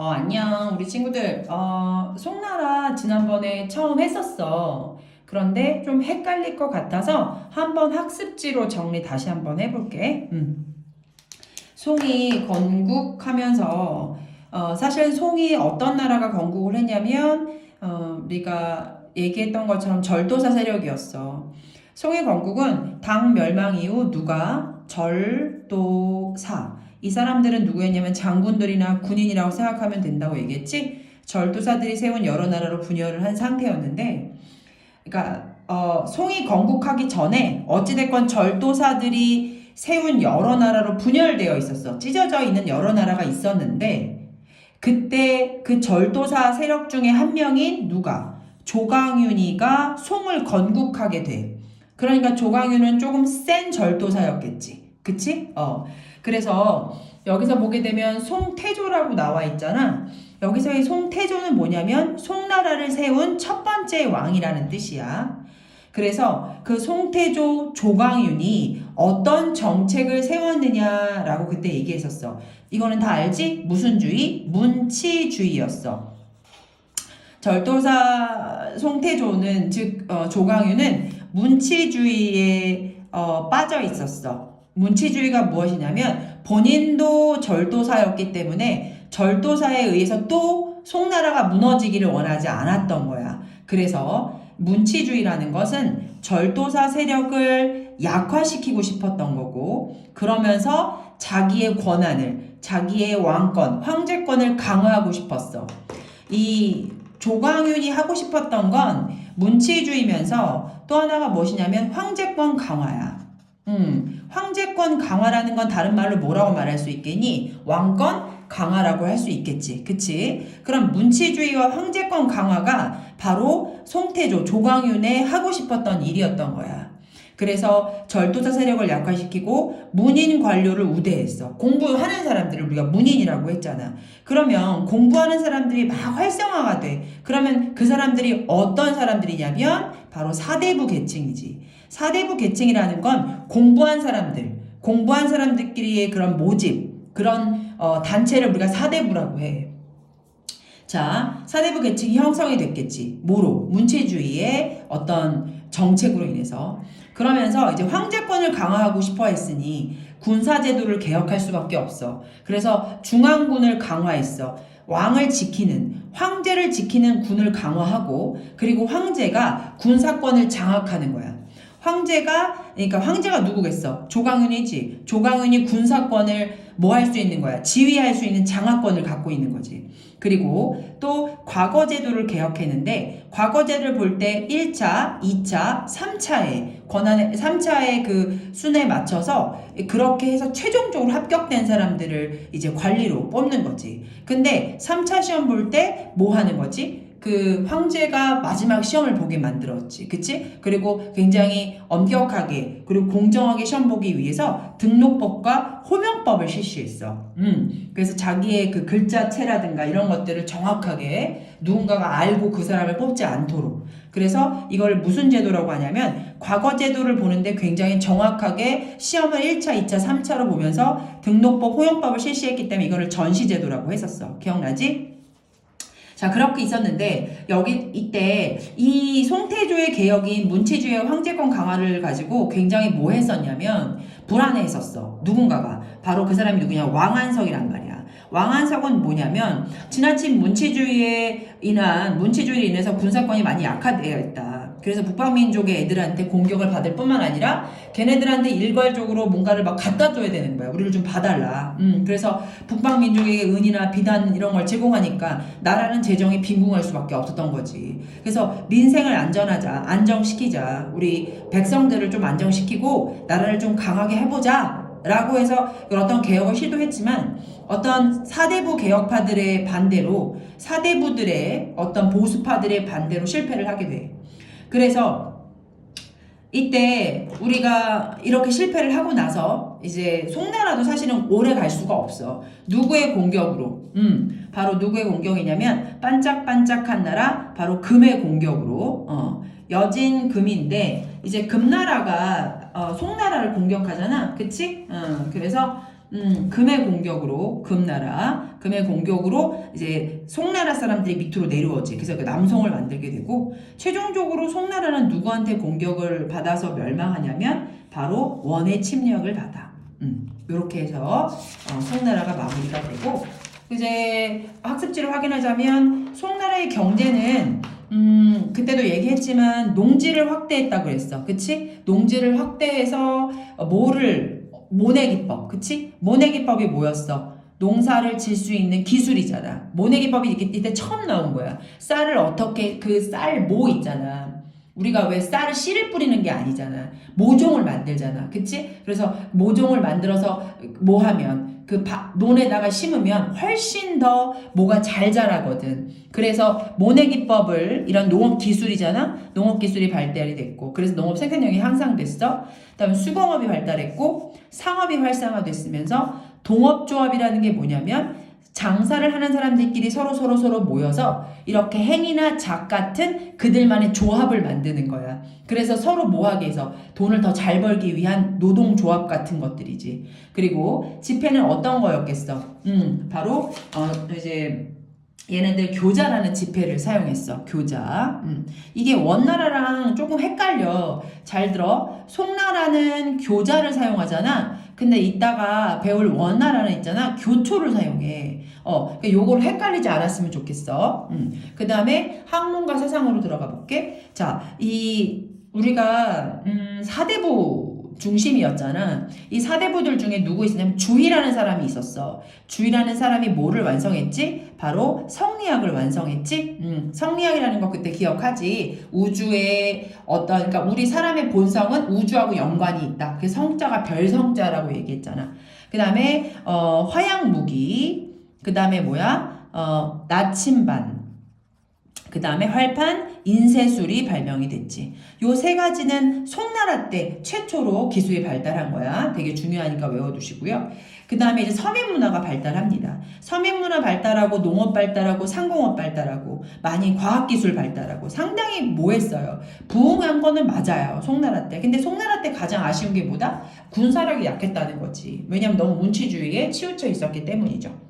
어, 안녕, 우리 친구들. 어, 송나라 지난번에 처음 했었어. 그런데 좀 헷갈릴 것 같아서 한번 학습지로 정리 다시 한번 해볼게. 음. 송이 건국하면서, 어, 사실 송이 어떤 나라가 건국을 했냐면, 어, 우리가 얘기했던 것처럼 절도사 세력이었어. 송이 건국은 당 멸망 이후 누가 절도사, 이 사람들은 누구였냐면 장군들이나 군인이라고 생각하면 된다고 얘기했지. 절도사들이 세운 여러 나라로 분열을 한 상태였는데, 그러니까 어, 송이 건국하기 전에 어찌됐건 절도사들이 세운 여러 나라로 분열되어 있었어. 찢어져 있는 여러 나라가 있었는데, 그때 그 절도사 세력 중에 한 명인 누가 조강윤이가 송을 건국하게 돼. 그러니까 조강윤은 조금 센 절도사였겠지. 그치? 어. 그래서 여기서 보게 되면 송태조라고 나와 있잖아. 여기서의 송태조는 뭐냐면 송나라를 세운 첫 번째 왕이라는 뜻이야. 그래서 그 송태조 조광윤이 어떤 정책을 세웠느냐라고 그때 얘기했었어. 이거는 다 알지? 무슨 주의? 문치주의였어. 절도사 송태조는 즉 어, 조광윤은 문치주의에 어, 빠져 있었어. 문치주의가 무엇이냐면 본인도 절도사였기 때문에 절도사에 의해서 또 송나라가 무너지기를 원하지 않았던 거야. 그래서 문치주의라는 것은 절도사 세력을 약화시키고 싶었던 거고 그러면서 자기의 권한을 자기의 왕권, 황제권을 강화하고 싶었어. 이 조광윤이 하고 싶었던 건 문치주의면서 또 하나가 무엇이냐면 황제권 강화야. 음, 황제권 강화라는 건 다른 말로 뭐라고 말할 수 있겠니? 왕권 강화라고 할 수 있겠지. 그치? 그럼 문치주의와 황제권 강화가 바로 송태조, 조광윤의 하고 싶었던 일이었던 거야. 그래서 절도사 세력을 약화시키고 문인 관료를 우대했어. 공부하는 사람들을 우리가 문인이라고 했잖아. 그러면 공부하는 사람들이 막 활성화가 돼. 그러면 그 사람들이 어떤 사람들이냐면 바로 사대부 계층이지. 사대부 계층이라는 건 공부한 사람들, 공부한 사람들끼리의 그런 모집, 그런 어, 단체를 우리가 사대부라고 해. 자, 사대부 계층이 형성이 됐겠지. 뭐로? 문체주의의 어떤 정책으로 인해서. 그러면서 이제 황제권을 강화하고 싶어 했으니 군사제도를 개혁할 수밖에 없어. 그래서 중앙군을 강화했어. 왕을 지키는, 황제를 지키는 군을 강화하고, 그리고 황제가 군사권을 장악하는 거야. 황제가 그러니까 황제가 누구겠어? 조강윤이지. 조강윤이 군사권을 뭐 할 수 있는 거야? 지휘할 수 있는 장악권을 갖고 있는 거지. 그리고 또 과거 제도를 개혁했는데 과거 제도를 볼 때 1차, 2차, 3차에 권한의 3차의 그 순에 맞춰서 그렇게 해서 최종적으로 합격된 사람들을 이제 관리로 뽑는 거지. 근데 3차 시험 볼 때 뭐 하는 거지? 그 황제가 마지막 시험을 보게 만들었지. 그치? 그리고 굉장히 엄격하게 그리고 공정하게 시험 보기 위해서 등록법과 호명법을 실시했어. 음. 그래서 자기의 그 글자체라든가 이런 것들을 정확하게 누군가가 알고 그 사람을 뽑지 않도록. 그래서 이걸 무슨 제도라고 하냐면 과거 제도를 보는데 굉장히 정확하게 시험을 1차, 2차, 3차로 보면서 등록법, 호용법을 실시했기 때문에 이거를 전시 제도라고 했었어. 기억나지? 자, 그렇게 있었는데, 여기, 이때, 이 송태조의 개혁인 문체주의 황제권 강화를 가지고 굉장히 뭐 했었냐면, 불안해 했었어. 누군가가. 바로 그 사람이 누구냐? 왕한석이란 말이야. 왕한석은 뭐냐면, 지나친 문체주의에 인한, 문체주의로 인해서 군사권이 많이 약화되어 있다. 그래서 북방민족의 애들한테 공격을 받을 뿐만 아니라 걔네들한테 일괄적으로 뭔가를 막 갖다 줘야 되는 거야. 우리를 좀 봐달라. 음, 그래서 북방민족에게 은이나 비단 이런 걸 제공하니까 나라는 재정이 빈궁할 수밖에 없었던 거지. 그래서 민생을 안전하자, 안정시키자. 우리 백성들을 좀 안정시키고 나라를 좀 강하게 해보자. 라고 해서 어떤 개혁을 시도했지만 어떤 사대부 개혁파들의 반대로 사대부들의 어떤 보수파들의 반대로 실패를 하게 돼. 그래서 이때 우리가 이렇게 실패를 하고 나서 이제 송나라도 사실은 오래 갈 수가 없어. 누구의 공격으로? 음, 바로 누구의 공격이냐면 반짝반짝한 나라, 바로 금의 공격으로. 어, 여진 금인데 이제 금나라가 어, 송나라를 공격하잖아, 그치? 어, 그래서 음, 금의 공격으로 금나라 금의 공격으로 이제 송나라 사람들이 밑으로 내려오지. 그래서 그 남송을 만들게 되고 최종적으로 송나라는 누구한테 공격을 받아서 멸망하냐면 바로 원의 침략을 받아. 음, 이렇게 해서 어, 송나라가 마무리가 되고 이제 학습지를 확인하자면 송나라의 경제는 음 그때도 얘기했지만 농지를 확대했다 그랬어. 그치? 농지를 확대해서 어, 뭐를 모내 기법 그치? 모내 기법이 뭐였어? 농사를 질 수 있는 기술이잖아. 모내 기법이 이때, 이때 처음 나온 거야. 쌀을 어떻게 그 쌀 모 있잖아. 우리가 왜 쌀을 씨를 뿌리는 게 아니잖아. 모종을 만들잖아. 그치? 그래서 모종을 만들어서 뭐 하면 그 바- 논에다가 심으면 훨씬 더 뭐가 잘 자라거든. 그래서 모내기법을 이런 농업 기술이잖아. 농업 기술이 발달이 됐고, 그래서 농업 생산력이 향상됐어. 그다음에 수공업이 발달했고, 상업이 활성화됐으면서 동업조합이라는 게 뭐냐면 장사를 하는 사람들끼리 서로 서로 서로 모여서 이렇게 행이나 작 같은 그들만의 조합을 만드는 거야. 그래서 서로 모하게 해서 돈을 더 잘 벌기 위한 노동 조합 같은 것들이지. 그리고 지폐는 어떤 거였겠어? 음, 바로 어 이제 얘네들 교자라는 지폐를 사용했어. 교자. 음. 이게 원나라랑 조금 헷갈려. 잘 들어. 송나라는 교자를 사용하잖아. 근데 이따가 배울 원나라는 있잖아. 교토를 사용해. 어, 그러니까 요걸 헷갈리지 않았으면 좋겠어. 음. 그 다음에 학문과 세상으로 들어가 볼게. 자, 이 우리가 음, 사대부 중심이었잖아. 이 사대부들 중에 누구 있었냐면 주희라는 사람이 있었어. 주희라는 사람이 뭐를 완성했지? 바로 성리학을 완성했지. 음, 성리학이라는 거 그때 기억하지? 우주의 어떤 그러니까 우리 사람의 본성은 우주하고 연관이 있다. 그 성자가 별성자라고 얘기했잖아. 그 다음에 어, 화양 무기. 그 다음에 뭐야? 어, 나침반. 그 다음에 활판, 인쇄술이 발명이 됐지. 요 세 가지는 송나라 때 최초로 기술이 발달한 거야. 되게 중요하니까 외워두시고요. 그 다음에 이제 서민문화가 발달합니다. 서민문화 발달하고 농업 발달하고 상공업 발달하고 많이 과학기술 발달하고 상당히 뭐 했어요. 부흥한 거는 맞아요. 송나라 때. 근데 송나라 때 가장 아쉬운 게 뭐다? 군사력이 약했다는 거지. 왜냐면 너무 문치주의에 치우쳐 있었기 때문이죠.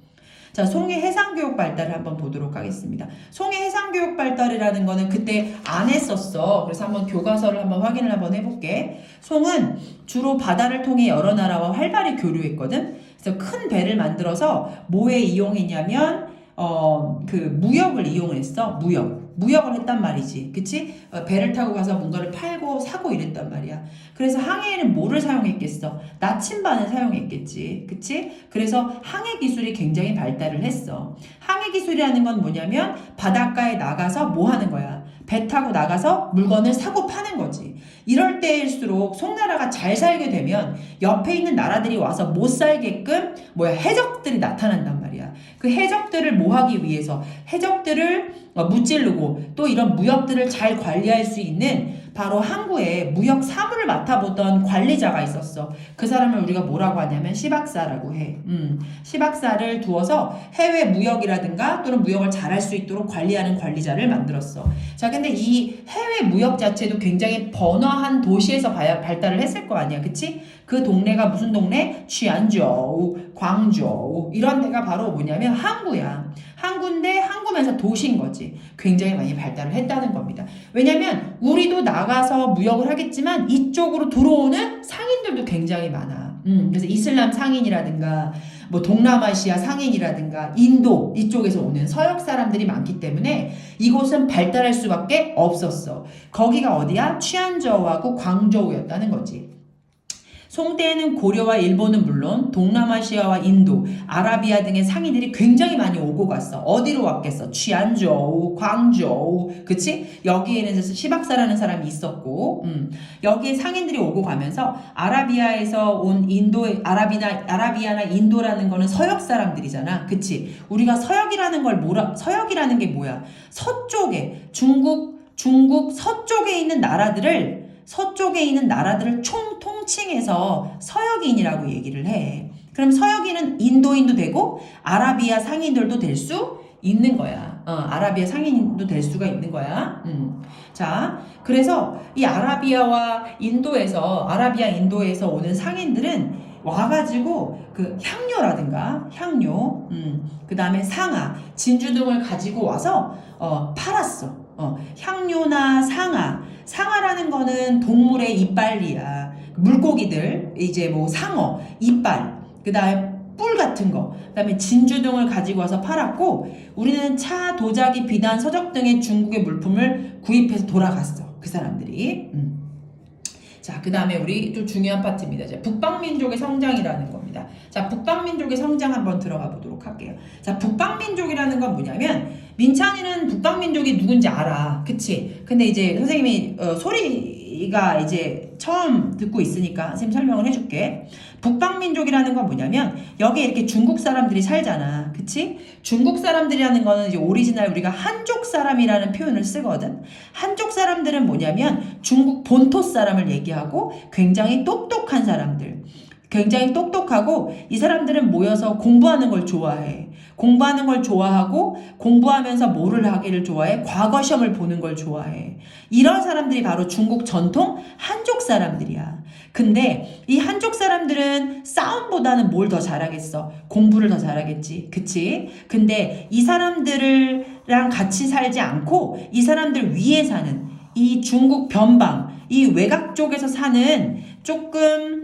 자, 송해 해상교육 발달을 한번 보도록 하겠습니다. 송해 해상교육 발달이라는 거는 그때 안 했었어. 그래서 한번 교과서를 한번 확인을 한번 해볼게. 송은 주로 바다를 통해 여러 나라와 활발히 교류했거든. 그래서 큰 배를 만들어서 뭐에 이용했냐면 어, 그 무역을 이용을 했어. 무역. 무역을 했단 말이지. 그치? 어, 배를 타고 가서 뭔가를 팔고 사고 이랬단 말이야. 그래서 항해에는 뭐를 사용했겠어? 나침반을 사용했겠지. 그치? 그래서 항해 기술이 굉장히 발달을 했어. 항해 기술이라는 건 뭐냐면 바닷가에 나가서 뭐 하는 거야? 배 타고 나가서 물건을 사고 파는 거지. 이럴 때일수록 송나라가 잘 살게 되면 옆에 있는 나라들이 와서 못 살게끔 뭐야 해적들이 나타난단 말이야. 그 해적들을 뭐 하기 위해서 해적들을 어, 무찌르고 또 이런 무역들을 잘 관리할 수 있는 바로 항구에 무역 사무를 맡아보던 관리자가 있었어. 그 사람을 우리가 뭐라고 하냐면 시박사라고 해. 음, 시박사를 두어서 해외 무역이라든가 또는 무역을 잘할 수 있도록 관리하는 관리자를 만들었어. 자, 근데 이 해외 무역 자체도 굉장히 번화한 도시에서 발- 발달을 했을 거 아니야. 그치? 그 동네가 무슨 동네? 취안저우, 광저우 이런 데가 바로 뭐냐면 항구야. 항구인데 항구면서 도시인 거지. 굉장히 많이 발달을 했다는 겁니다. 왜냐면 우리도 나가서 무역을 하겠지만 이쪽으로 들어오는 상인들도 굉장히 많아. 음, 그래서 이슬람 상인이라든가 뭐 동남아시아 상인이라든가 인도 이쪽에서 오는 서역 사람들이 많기 때문에 이곳은 발달할 수밖에 없었어. 거기가 어디야? 취안저우하고 광저우였다는 거지. 송때에는 고려와 일본은 물론 동남아시아와 인도, 아라비아 등의 상인들이 굉장히 많이 오고 갔어. 어디로 왔겠어? 취안저우, 광저우, 그치? 여기에는 시박사라는 사람이 있었고, 음, 여기에 상인들이 오고 가면서 아라비아에서 온 인도, 아라비나, 아라비아나 인도라는 거는 서역 사람들이잖아. 그치? 우리가 서역이라는 걸 뭐라, 서역이라는 게 뭐야? 서쪽에, 중국, 중국 서쪽에 있는 나라들을 서쪽에 있는 나라들을 총 통칭해서 서역인이라고 얘기를 해. 그럼 서역인은 인도인도 되고 아라비아 상인들도 될 수 있는 거야. 어, 아라비아 상인도 될 수가 있는 거야. 음. 자, 그래서 이 아라비아와 인도에서 아라비아 인도에서 오는 상인들은 와가지고 그 향료라든가 향료, 음, 그 다음에 상아, 진주 등을 가지고 와서 어, 팔았어. 어, 향료나 상아, 상아라는 거는 동물의 이빨이야. 물고기들, 이제 뭐 상어, 이빨, 그 다음에 뿔 같은 거, 그 다음에 진주 등을 가지고 와서 팔았고, 우리는 차, 도자기, 비단, 서적 등의 중국의 물품을 구입해서 돌아갔어. 그 사람들이. 음. 자, 그 다음에 우리 또 중요한 파트입니다. 자, 북방민족의 성장이라는 겁니다. 자, 북방민족의 성장 한번 들어가 보도록 할게요. 자, 북방민족이라는 건 뭐냐면, 민찬이는 북방민족이 누군지 알아. 그치? 근데 이제 선생님이 어, 소리 가 이제 처음 듣고 있으니까 선생님 설명을 해줄게. 북방민족이라는 건 뭐냐면, 여기 이렇게 중국 사람들이 살잖아. 그치? 중국 사람들이라는 거는 이제 오리지널 우리가 한족 사람이라는 표현을 쓰거든. 한족 사람들은 뭐냐면 중국 본토 사람을 얘기하고 굉장히 똑똑한 사람들. 굉장히 똑똑하고 이 사람들은 모여서 공부하는 걸 좋아해. 공부하는 걸 좋아하고 공부하면서 뭐를 하기를 좋아해. 과거 시험을 보는 걸 좋아해. 이런 사람들이 바로 중국 전통 한족 사람들이야. 근데 이 한족 사람들은 싸움보다는 뭘 더 잘하겠어? 공부를 더 잘하겠지. 그치? 근데 이 사람들이랑 같이 살지 않고 이 사람들 위에 사는 이 중국 변방, 이 외곽 쪽에서 사는 조금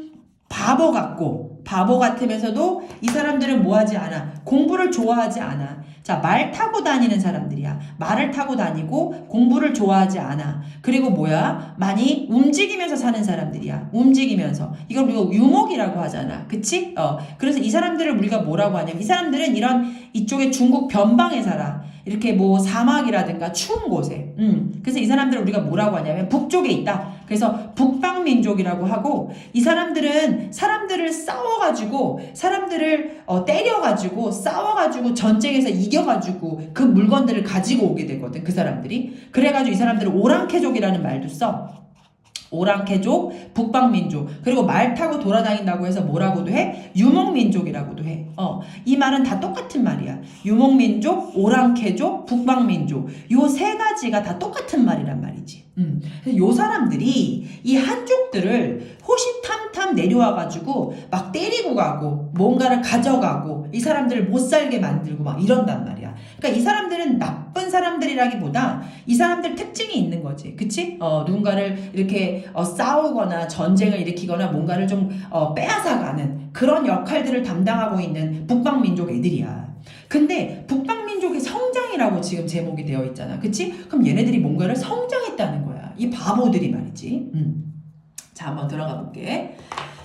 바보 같고 바보 같으면서도 이 사람들은 뭐 하지 않아? 공부를 좋아하지 않아. 자, 말 타고 다니는 사람들이야. 말을 타고 다니고 공부를 좋아하지 않아. 그리고 뭐야? 많이 움직이면서 사는 사람들이야. 움직이면서. 이걸 우리가 유목이라고 하잖아. 그치? 어. 그래서 이 사람들을 우리가 뭐라고 하냐면 이 사람들은 이런 이쪽에 중국 변방에 살아. 이렇게 뭐 사막이라든가 추운 곳에. 음. 그래서 이 사람들을 우리가 뭐라고 하냐면 북쪽에 있다. 그래서 북방 민족이라고 하고 이 사람들은 사람들을 싸워가지고 사람들을 어, 때려가지고 싸워가지고 전쟁에서 이겨가지고 그 물건들을 가지고 오게 되거든. 그 사람들이. 그래가지고 이 사람들은 오랑캐족이라는 말도 써. 오랑캐족, 북방민족, 그리고 말 타고 돌아다닌다고 해서 뭐라고도 해? 유목민족이라고도 해. 어, 이 말은 다 똑같은 말이야. 유목민족, 오랑캐족, 북방민족. 요 세 가지가 다 똑같은 말이란 말이지. 음. 요 사람들이 이 한족들을 호시탐탐 내려와가지고 막 때리고 가고 뭔가를 가져가고 이 사람들을 못 살게 만들고 막 이런단 말이야. 그러니까 이 사람들은 나쁜 사람들이라기보다 이 사람들 특징이 있는 거지. 그치? 어, 누군가를 이렇게 어, 싸우거나 전쟁을 일으키거나 뭔가를 좀 어, 빼앗아가는 그런 역할들을 담당하고 있는 북방민족 애들이야. 근데 북방 민족의 성장이라고 지금 제목이 되어 있잖아. 그치? 그럼 얘네들이 뭔가를 성장했다는 거야. 이 바보들이 말이지. 음. 자, 한번 들어가 볼게.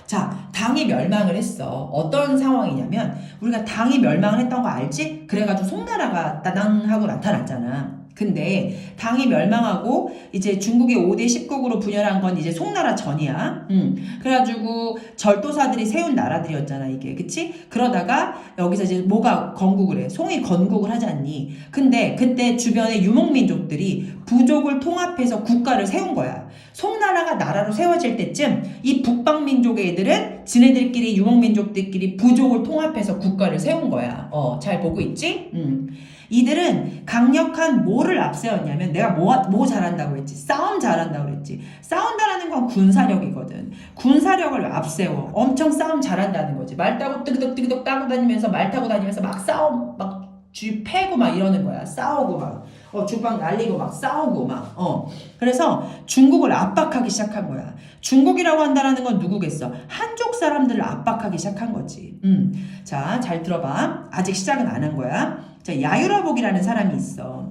자, 당이 멸망을 했어. 어떤 상황이냐면, 우리가 당이 멸망을 했던 거 알지? 그래가지고 송나라가 따당 하고 나타났잖아. 근데 당이 멸망하고 이제 중국의 5대 10국으로 분열한 건 이제 송나라 전이야. 음. 그래가지고 절도사들이 세운 나라들이었잖아, 이게. 그치? 그러다가 여기서 이제 뭐가 건국을 해? 송이 건국을 하지 않니? 근데 그때 주변의 유목민족들이 부족을 통합해서 국가를 세운 거야. 송나라가 나라로 세워질 때쯤 이 북방민족의 애들은 지네들끼리 유목민족들끼리 부족을 통합해서 국가를 세운 거야. 어, 잘 보고 있지? 음. 이들은 강력한 뭐를 앞세웠냐면 내가 뭐, 뭐 잘한다고 했지? 싸움 잘한다고 그랬지. 싸운다라는 건 군사력이거든. 군사력을 앞세워. 엄청 싸움 잘한다는 거지. 말 타고 뜨그덕뜨그덕 따고 다니면서 말 타고 다니면서 막 싸움 막 쥐 패고 막 이러는 거야. 싸우고 막. 어, 주방 날리고 막 싸우고 막. 어. 그래서 중국을 압박하기 시작한 거야. 중국이라고 한다라는 건 누구겠어? 한족 사람들을 압박하기 시작한 거지. 음. 자, 잘 들어봐. 아직 시작은 안 한 거야. 자, 야유라복이라는 사람이 있어.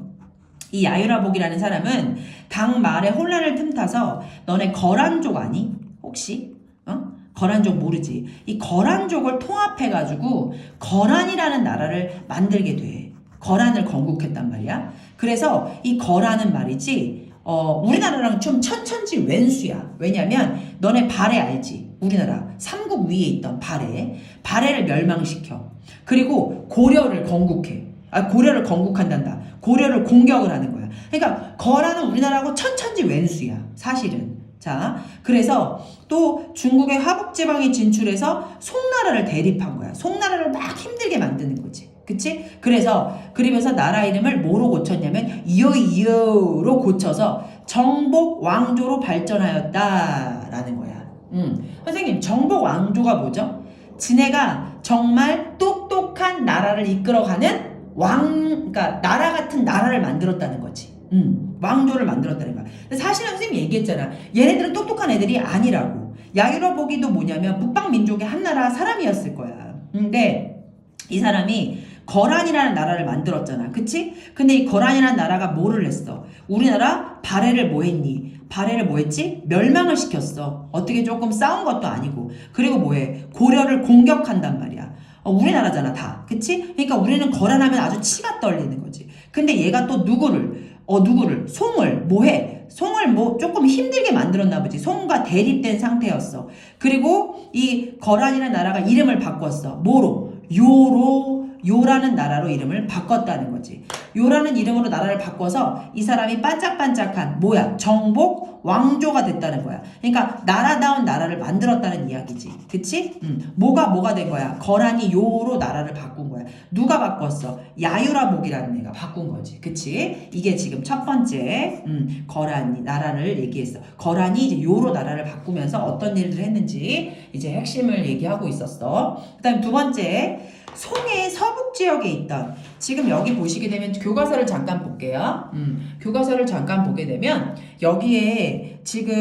이 야유라복이라는 사람은 당 말에 혼란을 틈타서 너네 거란족 아니? 혹시? 어? 거란족 모르지? 이 거란족을 통합해가지고 거란이라는 나라를 만들게 돼. 거란을 건국했단 말이야. 그래서 이 거란은 말이지, 어, 우리나라랑 좀 천천지 왼수야. 왜냐면 너네 발해 알지? 우리나라 삼국 위에 있던 발해. 발해를 멸망시켜. 그리고 고려를 건국해. 아, 고려를 건국한단다. 고려를 공격을 하는 거야. 그러니까 거란은 우리나라하고 천천지 왼수야. 사실은. 자, 그래서 또 중국의 화북지방에 진출해서 송나라를 대립한 거야. 송나라를 막 힘들게 만드는 거지. 그치? 그래서, 그러면서 나라 이름을 뭐로 고쳤냐면, 이어이어로 고쳐서 정복 왕조로 발전하였다라는 거야. 음. 선생님, 정복 왕조가 뭐죠? 지네가 정말 똑똑한 나라를 이끌어가는 왕, 그러니까 나라 같은 나라를 만들었다는 거지. 음, 왕조를 만들었다는 거야. 사실은 선생님이 얘기했잖아. 얘네들은 똑똑한 애들이 아니라고. 야유로 보기도 뭐냐면 북방 민족의 한 나라 사람이었을 거야. 근데 이 사람이 거란이라는 나라를 만들었잖아. 그치? 근데 이 거란이라는 나라가 뭐를 했어? 우리나라 발해를 뭐 했니? 발해를 뭐 했지? 멸망을 시켰어. 어떻게 조금 싸운 것도 아니고. 그리고 뭐해? 고려를 공격한단 말이야. 어, 우리나라잖아, 다. 그치? 그러니까 우리는 거란하면 아주 치가 떨리는 거지. 근데 얘가 또 누구를, 어, 누구를, 송을, 뭐해? 송을 뭐 조금 힘들게 만들었나 보지. 송과 대립된 상태였어. 그리고 이 거란이라는 나라가 이름을 바꿨어. 뭐로? 요로, 요라는 나라로 이름을 바꿨다는 거지. 요라는 이름으로 나라를 바꿔서 이 사람이 반짝반짝한 뭐야? 정복 왕조가 됐다는 거야. 그러니까 나라다운 나라를 만들었다는 이야기지. 그치? 음. 뭐가 뭐가 된 거야? 거란이 요로 나라를 바꾼 거야. 누가 바꿨어? 야유라복이라는 애가 바꾼 거지. 그치? 이게 지금 첫 번째 음, 거란이 나라를 얘기했어. 거란이 이제 요로 나라를 바꾸면서 어떤 일들을 했는지 이제 핵심을 얘기하고 있었어. 그 다음 두 번째 송해 서북 지역에 있던 지금 여기 보시게 되면 교과서를 잠깐 볼게요. 음, 교과서를 잠깐 보게 되면 여기에 지금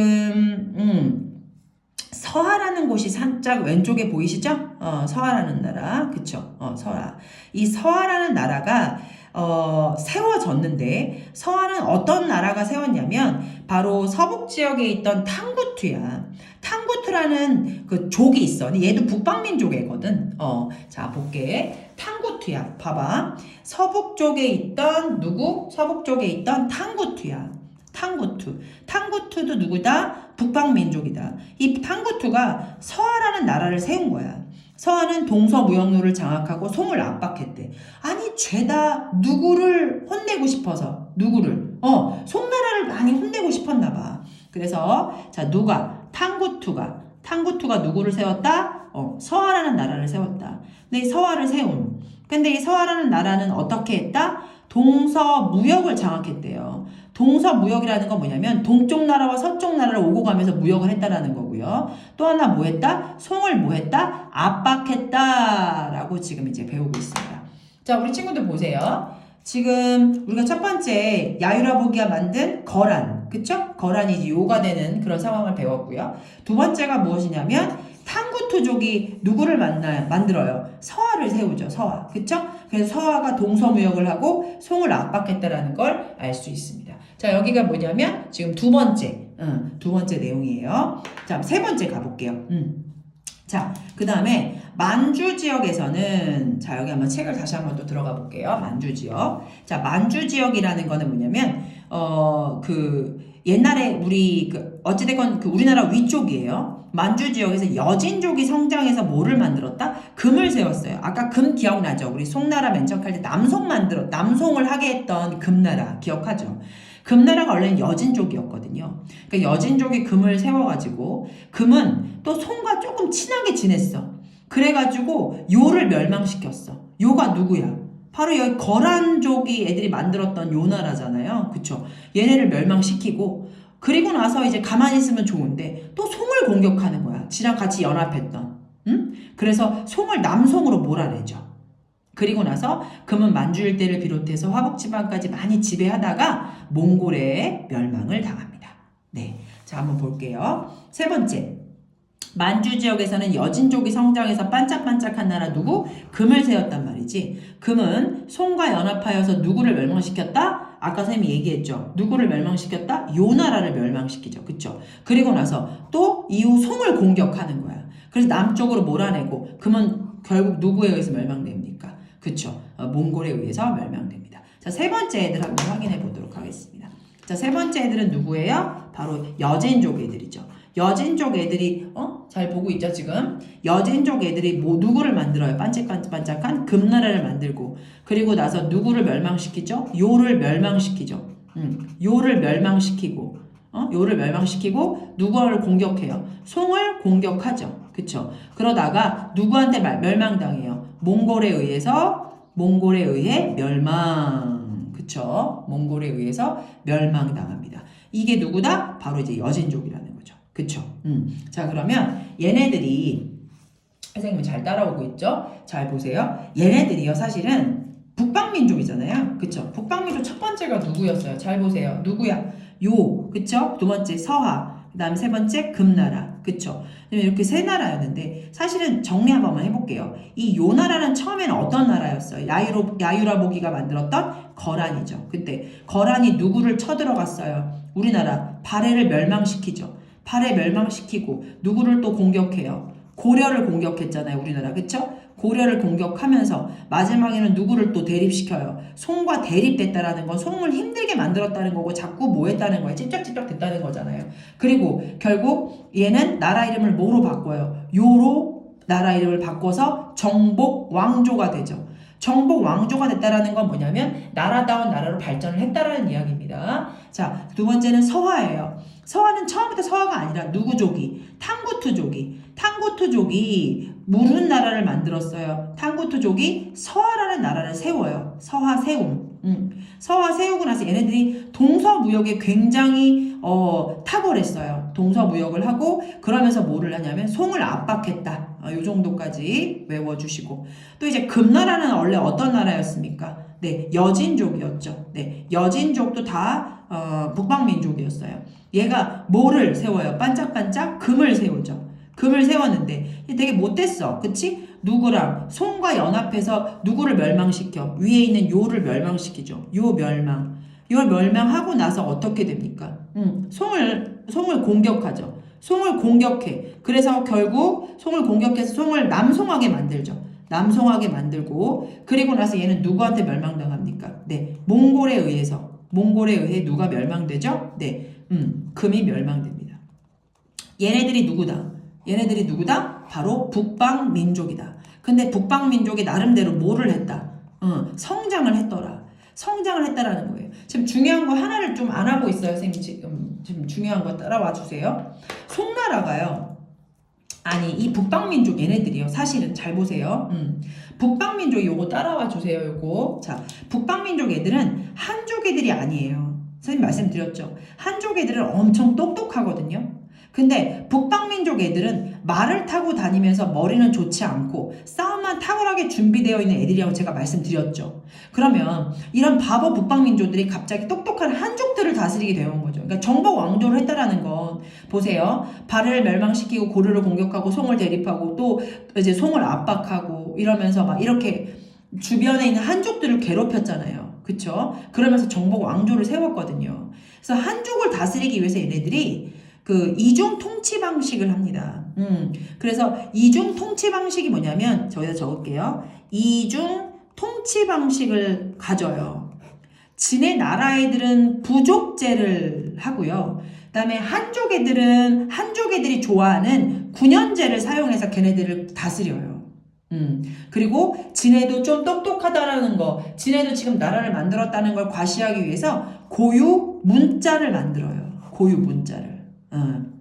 음, 서하라는 곳이 살짝 왼쪽에 보이시죠? 어, 서하라는 나라, 그쵸? 어, 서하. 이 서하라는 나라가 어, 세워졌는데 서하는 어떤 나라가 세웠냐면 바로 서북 지역에 있던 탕구투야. 탕구 투라는 그 족이 있어. 얘도 북방민족이거든. 어, 자 볼게. 탕구투야. 봐봐. 서북 쪽에 있던 누구? 서북 쪽에 있던 탕구투야. 탕구투. 탕구투도 누구다? 북방민족이다. 이 탕구투가 서하라는 나라를 세운 거야. 서하는 동서무역로를 장악하고 송을 압박했대. 아니 죄다 누구를 혼내고 싶어서 누구를 어 송나라를 많이 혼내고 싶었나 봐. 그래서 자 누가 탕구투가 탕구투가 누구를 세웠다? 어 서하라는 나라를 세웠다. 근데 이 서하를 세운. 근데 이 서하라는 나라는 어떻게 했다? 동서 무역을 장악했대요. 동서 무역이라는 건 뭐냐면 동쪽 나라와 서쪽 나라를 오고 가면서 무역을 했다라는 거고요. 또 하나 뭐 했다? 송을 뭐 했다? 압박했다라고 지금 이제 배우고 있습니다. 자, 우리 친구들 보세요. 지금 우리가 첫 번째 야유라보기가 만든 거란, 그쵸? 거란이 요가 되는 그런 상황을 배웠고요. 두 번째가 무엇이냐면 탕구투족이 누구를 만나요? 만들어요. 서화를 세우죠. 서화. 그쵸? 그래서 서화가 동서무역을 하고 송을 압박했다라는 걸 알 수 있습니다. 자, 여기가 뭐냐면 지금 두 번째, 응, 두 번째 내용이에요. 자, 세 번째 가볼게요. 음. 자, 그 다음에 만주 지역에서는 자 여기 한번 책을 다시 한번 또 들어가 볼게요. 만주 지역. 자, 만주 지역이라는 거는 뭐냐면 어 그 옛날에 우리 그 어찌됐건 그 우리나라 위쪽이에요. 만주 지역에서 여진족이 성장해서 뭐를 만들었다? 금을 세웠어요. 아까 금 기억나죠? 우리 송나라 맨 처음 할때 남송 만들어 남송을 하게 했던 금나라 기억하죠? 금나라가 원래는 여진족이었거든요. 그러니까 여진족이 금을 세워가지고 금은 또 송과 조금 친하게 지냈어. 그래가지고 요를 멸망시켰어. 요가 누구야? 바로 여기 거란족이 애들이 만들었던 요 나라잖아요. 그쵸? 얘네를 멸망시키고 그리고 나서 이제 가만히 있으면 좋은데 또 송을 공격하는 거야. 지랑 같이 연합했던. 응? 그래서 송을 남송으로 몰아내죠. 그리고 나서 금은 만주 일대를 비롯해서 화북 지방까지 많이 지배하다가 몽골의 멸망을 당합니다. 네. 자, 한번 볼게요. 세 번째. 만주 지역에서는 여진족이 성장해서 반짝반짝한 나라 누구? 금을 세웠단 말이지. 금은 송과 연합하여서 누구를 멸망시켰다? 아까 쌤이 얘기했죠. 누구를 멸망시켰다? 요 나라를 멸망시키죠. 그쵸? 그리고 나서 또 이후 송을 공격하는 거야. 그래서 남쪽으로 몰아내고 금은 결국 누구에 의해서 멸망됩니까? 그쵸? 어, 몽골에 의해서 멸망됩니다. 자, 세 번째 애들 한번 확인해 보도록 하겠습니다. 자, 세 번째 애들은 누구예요? 바로 여진족 애들이죠. 여진족 애들이 어? 잘 보고 있죠, 지금? 여진족 애들이 뭐 누구를 만들어요? 반짝반짝한 금나라를 만들고 그리고 나서 누구를 멸망시키죠? 요를 멸망시키죠. 음, 요를 멸망시키고 어? 요를 멸망시키고 누구를 공격해요? 송을 공격하죠. 그쵸? 그러다가 누구한테 말, 멸망당해요? 몽골에 의해서 몽골에 의해 멸망. 그쵸? 몽골에 의해서 멸망당합니다. 이게 누구다? 바로 이제 여진족이라는 거죠. 그쵸? 음. 자, 그러면 얘네들이 선생님은 잘 따라오고 있죠? 잘 보세요. 얘네들이요, 사실은 북방민족이잖아요. 그쵸? 북방민족 첫 번째가 누구였어요? 잘 보세요. 누구야? 요, 그쵸? 두 번째 서하, 그 다음 세 번째 금나라, 그쵸? 이렇게 세 나라였는데 사실은 정리 한 번만 해볼게요. 이 요 나라는 처음에는 어떤 나라였어요? 야유로, 야유라보기가 만들었던 거란이죠. 그때 거란이 누구를 쳐들어갔어요? 우리나라 발해를 멸망시키죠. 발해 멸망시키고 누구를 또 공격해요? 고려를 공격했잖아요, 우리나라. 그쵸? 고려를 공격하면서 마지막에는 누구를 또 대립시켜요. 송과 대립됐다라는 건 송을 힘들게 만들었다는 거고 자꾸 뭐 했다는 거예요. 찝쩍찝쩍 됐다는 거잖아요. 그리고 결국 얘는 나라 이름을 뭐로 바꿔요? 요로 나라 이름을 바꿔서 정복 왕조가 되죠. 정복 왕조가 됐다라는 건 뭐냐면 나라다운 나라로 발전을 했다라는 이야기입니다. 자, 두 번째는 서화예요. 서화는 처음부터 서화가 아니라 누구족이 탕구투족이 탕구투족이 무른 나라를 만들었어요. 탕구투족이 서화라는 나라를 세워요. 서화 세움. 음. 서화 세우고 나서 얘네들이 동서 무역에 굉장히 어, 탁월했어요. 동서 무역을 하고 그러면서 뭐를 하냐면 송을 압박했다. 어, 요 정도까지 외워주시고 또 이제 금나라는 원래 어떤 나라였습니까? 네, 여진족이었죠. 네, 여진족도 다 어, 북방민족이었어요. 얘가 뭐를 세워요? 반짝반짝 금을 세우죠. 금을 세웠는데 되게 못됐어. 그치? 누구랑 송과 연합해서 누구를 멸망시켜? 위에 있는 요를 멸망시키죠. 요 멸망. 요 멸망하고 나서 어떻게 됩니까? 음, 송을 송을 공격하죠. 송을 공격해. 그래서 결국 송을 공격해서 송을 남송하게 만들죠. 남송하게 만들고 그리고 나서 얘는 누구한테 멸망당합니까? 네, 몽골에 의해서 몽골에 의해 누가 멸망되죠? 네, 음, 금이 멸망됩니다. 얘네들이 누구다? 얘네들이 누구다? 바로 북방 민족이다. 근데 북방 민족이 나름대로 뭐를 했다? 어, 성장을 했더라. 성장을 했다라는 거예요. 지금 중요한 거 하나를 좀 안 하고 있어요, 선생님. 지금, 지금 중요한 거 따라와 주세요. 송나라가요. 아니, 이 북방민족 얘네들이요. 사실은 잘 보세요. 음. 북방민족 요거 따라와 주세요, 요거. 자, 북방민족 애들은 한족 애들이 아니에요. 선생님 말씀드렸죠. 한족 애들은 엄청 똑똑하거든요. 근데 북방민족 애들은 말을 타고 다니면서 머리는 좋지 않고 싸움만 탁월하게 준비되어 있는 애들이라고 제가 말씀드렸죠. 그러면 이런 바보 북방민족들이 갑자기 똑똑한 한족들을 다스리게 되는 거죠. 그러니까 정복 왕조를 했다라는 건 보세요. 발을 멸망시키고 고려를 공격하고 송을 대립하고 또 이제 송을 압박하고 이러면서 막 이렇게 주변에 있는 한족들을 괴롭혔잖아요. 그쵸? 그러면서 정복 왕조를 세웠거든요. 그래서 한족을 다스리기 위해서 얘네들이 그 이중 통치 방식을 합니다. 음, 그래서 이중 통치 방식이 뭐냐면 저기다 적을게요. 이중 통치 방식을 가져요. 진의 나라 애들은 부족제를 하고요. 그다음에 한족 애들은 한족 애들이 좋아하는 군연제를 사용해서 걔네들을 다스려요. 음, 그리고 진해도 좀 똑똑하다라는 거, 진해도 지금 나라를 만들었다는 걸 과시하기 위해서 고유 문자를 만들어요. 고유 문자를. 음.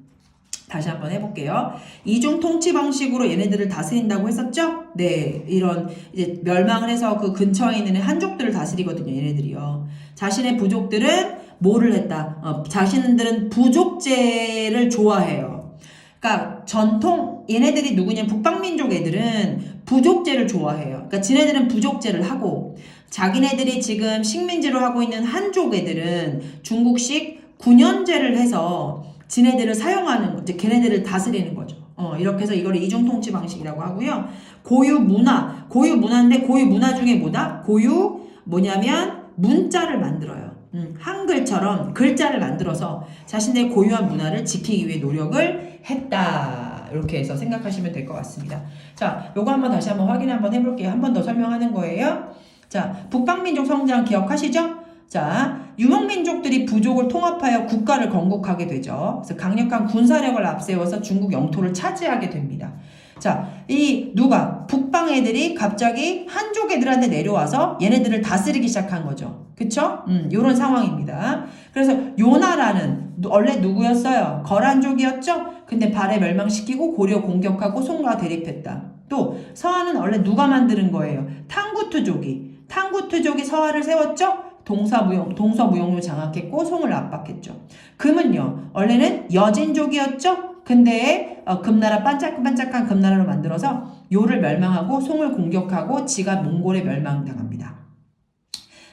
다시 한번 해볼게요. 이중 통치 방식으로 얘네들을 다스린다고 했었죠? 네, 이런 이제 멸망을 해서 그 근처에 있는 한족들을 다스리거든요. 얘네들이요. 자신의 부족들은 뭐를 했다? 어, 자신들은 부족제를 좋아해요. 그러니까 전통 얘네들이 누구냐? 북방민족 애들은 부족제를 좋아해요. 그러니까 지네들은 부족제를 하고 자기네들이 지금 식민지로 하고 있는 한족 애들은 중국식 군연제를 해서 지네들을 사용하는 거죠. 걔네들을 다스리는 거죠. 어, 이렇게 해서 이걸 이중 통치 방식이라고 하고요. 고유 문화, 고유 문화인데 고유 문화 중에 뭐다? 고유 뭐냐면 문자를 만들어요. 음, 한글처럼 글자를 만들어서 자신의 고유한 문화를 지키기 위해 노력을 했다. 이렇게 해서 생각하시면 될 것 같습니다. 자, 요거 한번 다시 한번 확인 한번 해볼게요. 한 번 더 설명하는 거예요. 자, 북방민족 성장 기억하시죠? 자, 유목민족들이 부족을 통합하여 국가를 건국하게 되죠. 그래서 강력한 군사력을 앞세워서 중국 영토를 차지하게 됩니다. 자, 이 누가 북방 애들이 갑자기 한족 애들한테 내려와서 얘네들을 다스리기 시작한 거죠. 그쵸? 음, 요런 상황입니다. 그래서 요 나라는 원래 누구였어요? 거란족이었죠? 근데 발해 멸망시키고 고려 공격하고 송과 대립했다. 또 서하는 원래 누가 만드는 거예요? 탕구투족이. 탕구투족이 서하를 세웠죠? 동사무용, 동서무용을 장악했고 송을 압박했죠. 금은요, 원래는 여진족이었죠? 근데 어, 금나라 반짝반짝한 금나라로 만들어서 요를 멸망하고 송을 공격하고 지가 몽골에 멸망당합니다.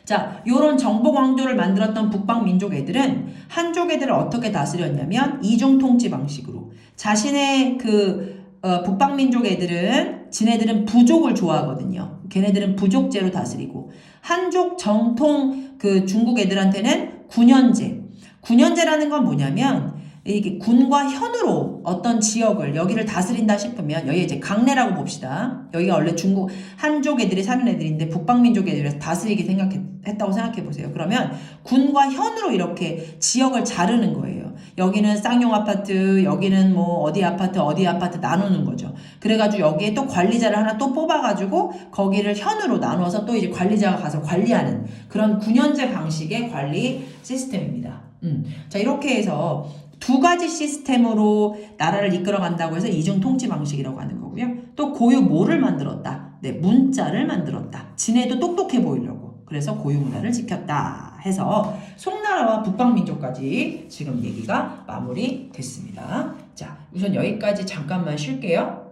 자, 요런 정복 왕조를 만들었던 북방 민족 애들은 한족 애들을 어떻게 다스렸냐면 이중 통치 방식으로 자신의 그 어, 북방 민족 애들은 지네들은 부족을 좋아하거든요. 걔네들은 부족제로 다스리고 한족 정통 그 중국 애들한테는 군현제. 군현제라는 건 뭐냐면 이게 군과 현으로 어떤 지역을 여기를 다스린다 싶으면 여기 이제 강내라고 봅시다. 여기가 원래 중국 한족 애들이 사는 애들인데 북방 민족 애들이 다스리게 생각했다고 생각해 보세요. 그러면 군과 현으로 이렇게 지역을 자르는 거예요. 여기는 쌍용 아파트, 여기는 뭐 어디 아파트, 어디 아파트 나누는 거죠. 그래가지고 여기에 또 관리자를 하나 또 뽑아가지고 거기를 현으로 나눠서 또 이제 관리자가 가서 관리하는 그런 군현제 방식의 관리 시스템입니다. 음. 자, 이렇게 해서 두 가지 시스템으로 나라를 이끌어 간다고 해서 이중 통치 방식이라고 하는 거고요. 또 고유 뭐를 만들었다? 네, 문자를 만들었다. 지네도 똑똑해 보이려고. 그래서 고유 문화를 지켰다 해서 송나라와 북방민족까지 지금 얘기가 마무리 됐습니다. 자, 우선 여기까지 잠깐만 쉴게요.